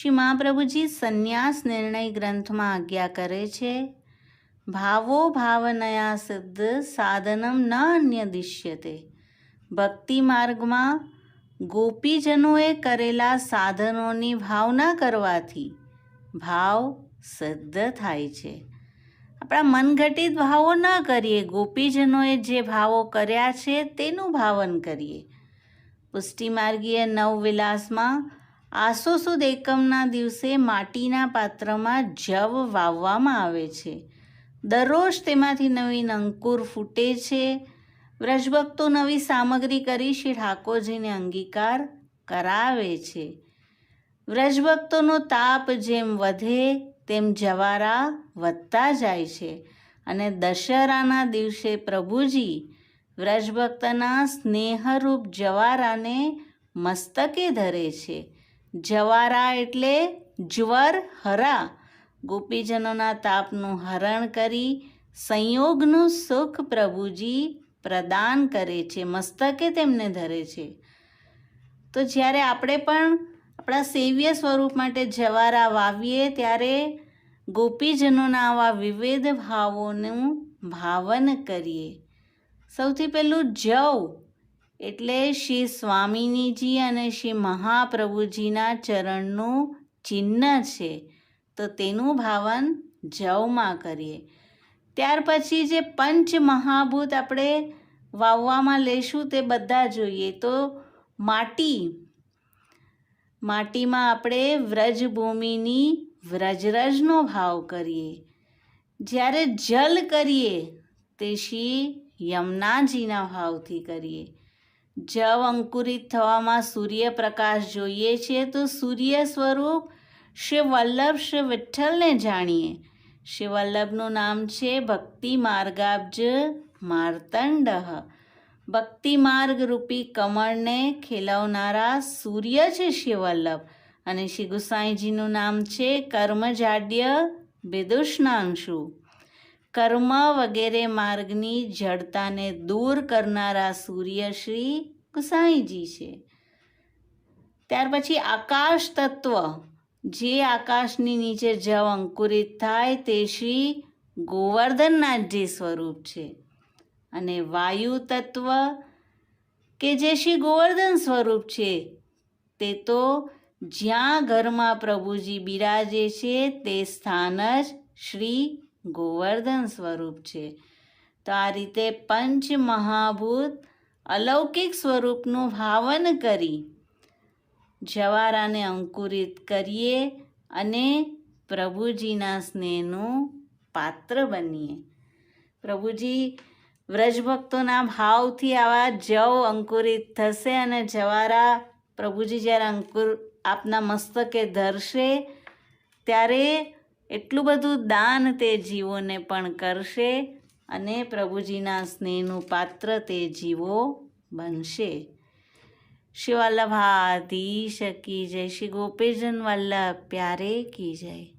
શ્રી મહાપ્રભુજી સંન્યાસ નિર્ણય ગ્રંથમાં આજ્ઞા કરે છે, ભાવો ભાવનયા સિદ્ધ સાધનમ ન અન્ય દિશ્યતે ભક્તિ માર્ગમાં ગોપીજનોએ કરેલા સાધનોની ભાવના કરવાથી ભાવ સિદ્ધ થાય છે. આપણા મનઘટિત ભાવો ન કરીએ, ગોપીજનોએ જે ભાવો કર્યા છે તેનું ભાવન કરીએ. પુષ્ટિમાર્ગીય નવવિલાસમાં આસો સુદ એકમના દિવસે માટીના પાત્રમાં જવ વાવવામાં આવે છે. દરરોજ તેમાંથી નવીન અંકુર ફૂટે છે. વ્રજભક્તો નવી સામગ્રી કરી શ્રી ઠાકોરજીને અંગીકાર કરાવે છે. વ્રજભક્તોનો તાપ જેમ વધે, તેમ જવારા વધતા જાય છે અને દશેરાના દિવસે પ્રભુજી વ્રજભક્તના સ્નેહરૂપ જવારાને મસ્તકે ધરે છે. જવારા એટલે જ્વર હરા. ગોપીજનોના તાપનું હરણ કરી સંયોગનું સુખ પ્રભુજી પ્રદાન કરે છે, મસ્તકે તેમને ધરે છે. તો જ્યારે આપણે પણ આપણા સેવ્ય સ્વરૂપ માટે જવારા વાવીએ, ત્યારે ગોપીજનોના આવા વિવિધ ભાવોનું ભાવન કરીએ. સૌથી પહેલું જવ. એટલે શ્રી સ્વામિનીજી અને શ્રી મહાપ્રભુજીના ચરણનું ચિહ્ન છે. તો તેનું ભાવન જવમાં કરીએ. ત્યાર પછી જે પંચ મહાભૂત આપણે વાવવામાં લેશું તે બધા જોઈએ. તો માટી, માટીમાં આપણે વ્રજભૂમિની વ્રજરજનો ભાવ કરીએ. જ્યારે જલ કરીએ, તે શ્રી યમુનાજીના ભાવથી કરીએ. જવ અંકુરિત થવામાં સૂર્યપ્રકાશ જોઈએ છે, તો સૂર્ય સ્વરૂપ શ્રી વલ્લભ શ્રી વિઠ્ઠલને જાણીએ. શ્રી વલ્લભનું નામ છે ભક્તિ માર્ગાબ્જ માર્તંડ. ભક્તિ માર્ગ રૂપી કમળને ખેલવનારા સૂર્ય છે શ્રી વલ્લભ અને શ્રી ગુસાઈજીનું નામ છે કર્મજાડ્ય વિદુષનાંશુ કર્મ વગેરે માર્ગની જડતાને દૂર કરનારા સૂર્ય શ્રી ગુસાઈજી છે. ત્યાર પછી આકાશ તત્વ. જે આકાશની નીચે જવ અંકુરિત થાય તે શ્રી ગોવર્ધનનાથજી સ્વરૂપ છે. અને વાયુ તત્વ, કે જે શ્રી ગોવર્ધન સ્વરૂપ છે, તે તો જ્યાં ઘરમાં પ્રભુજી બિરાજે છે, તે સ્થાન જ શ્રી ગોવર્ધન સ્વરૂપ છે. તો આ રીતે પંચ મહાભૂત અલૌકિક સ્વરૂપનું ભાવન કરી જવારાને અંકુરિત કરીએ અને પ્રભુજીના સ્નેહનું પાત્ર બનીએ. પ્રભુજી વ્રજભક્તોના ભાવથી આવા જવ અંકુરિત થશે અને જવારા પ્રભુજી જ્યારે અંકુર આપના મસ્તકે ધરશે, ત્યારે એટલું બધું દાન તે જીવોને પણ કરશે અને પ્રભુજીના સ્નેહનું પાત્ર તે જીવો બનશે. શિવલ્લભા દી કી જય. શ્રી ગોપીજન વલ્લભ પ્યારે કી જય.